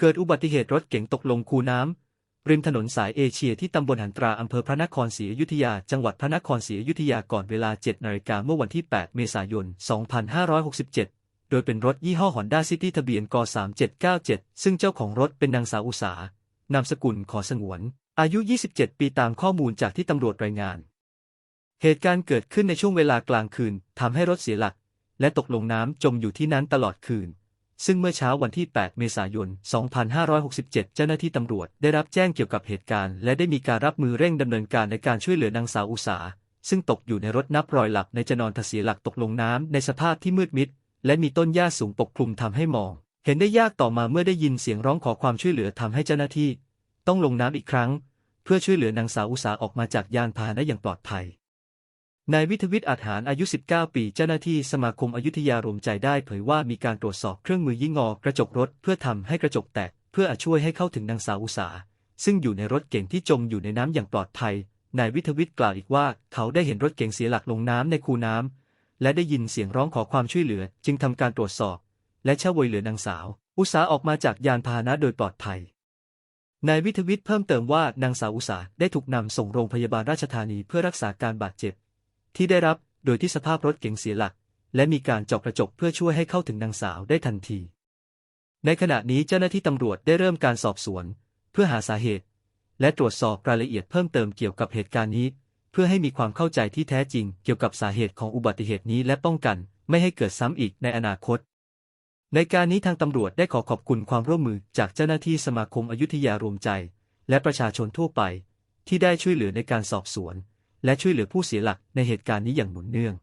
เกิดอุบัติเหตุรถเก๋งตกลงคูน้ำ ริมถนนสายเอเชียที่ตำบลหันตราอำเภอพระนครศรีอยุธยา จังหวัดพระนครศรีอยุธยาก่อนเวลา 7นาฬิกาเมื่อวันที่ 8 เมษายน 2567 โดยเป็นรถยี่ห้อฮอนด้าซิตี้ทะเบียนก 3797 ซึ่งเจ้าของรถเป็นนางสาวอุสานามสกุลขอสงวน อายุ 27 ปีตามข้อมูลจากที่ตำรวจรายงาน เหตุการณ์เกิดขึ้นในช่วงเวลากลางคืนทำให้รถเสียหลัก และตกลงน้ำจมอยู่ที่นั้นตลอดคืน ซึ่งเมื่อเช้าวันที่ 8 เมษายน 2567 เจ้าหน้าที่ตำรวจได้รับแจ้งเกี่ยวกับเหตุการณ์ และได้มีการรับมือเร่งดำเนินการในการช่วยเหลือนางสาวอุสา ซึ่งตกอยู่ในรถนับรอยหลับในจะนอนทเสีหลักตกลงน้ำในสภาพที่มืดมิด และมีต้นหญ้าสูงปกคลุมทำให้มอง เห็นได้ยากต่อมาเมื่อได้ยินเสียงร้องขอความช่วยเหลือทำให้เจ้าหน้าที่ ต้องลงน้ำอีกครั้ง เพื่อช่วยเหลือนางสาวอุสาออกมาจากยานพาหนะอย่างปลอดภัย นายวิทวิทย์อาจหารอายุ 19 ปี เจ้าหน้าที่สมาคมอยุธยารวมใจได้เผยว่ามีการตรวจสอบเครื่องมือยิ่งงอกระจกรถเพื่อทำให้กระจกแตก เพื่อช่วยให้เข้าถึงนางสาวอุสาซึ่งอยู่ในรถเก๋งที่จมอยู่ในน้ำอย่างปลอดภัย นายวิทวิทย์กล่าวอีกว่า เขาได้เห็นรถเก๋งเสียหลักลงน้ำในคูน้ำและได้ยินเสียงร้องขอความช่วยเหลือ จึงทำการตรวจสอบ และช่วยเหลือนางสาว อุสาออกมาจากยานพาหนะโดยปลอดภัยนายวิทวิทย์เพิ่มเติมว่านางสาวอุสาได้ถูกนำส่งโรงพยาบาลราชธานีเพื่อรักษาการบาดเจ็บ ที่ได้รับโดยที่สภาพรถเก๋งเสียหลัก และมีการเจาะกระจกเพื่อช่วยให้เข้าถึงนางสาวได้ทันที ในขณะนี้เจ้าหน้าที่ตำรวจได้เริ่มการสอบสวน เพื่อหาสาเหตุ และตรวจสอบรายละเอียดเพิ่มเติมเกี่ยวกับเหตุการณ์นี้ เพื่อให้มีความเข้าใจที่แท้จริงเกี่ยวกับสาเหตุของอุบัติเหตุนี้และป้องกันไม่ให้เกิดซ้ำอีกในอนาคต ในการนี้ทางตำรวจได้ขอขอบคุณความร่วมมือจากเจ้าหน้าที่สมาคมอยุธยารวมใจ และประชาชนทั่วไป ที่ได้ช่วยเหลือในการสอบสวน และช่วยเหลือผู้เสียหลักในเหตุการณ์นี้อย่างหนุนเนื่อง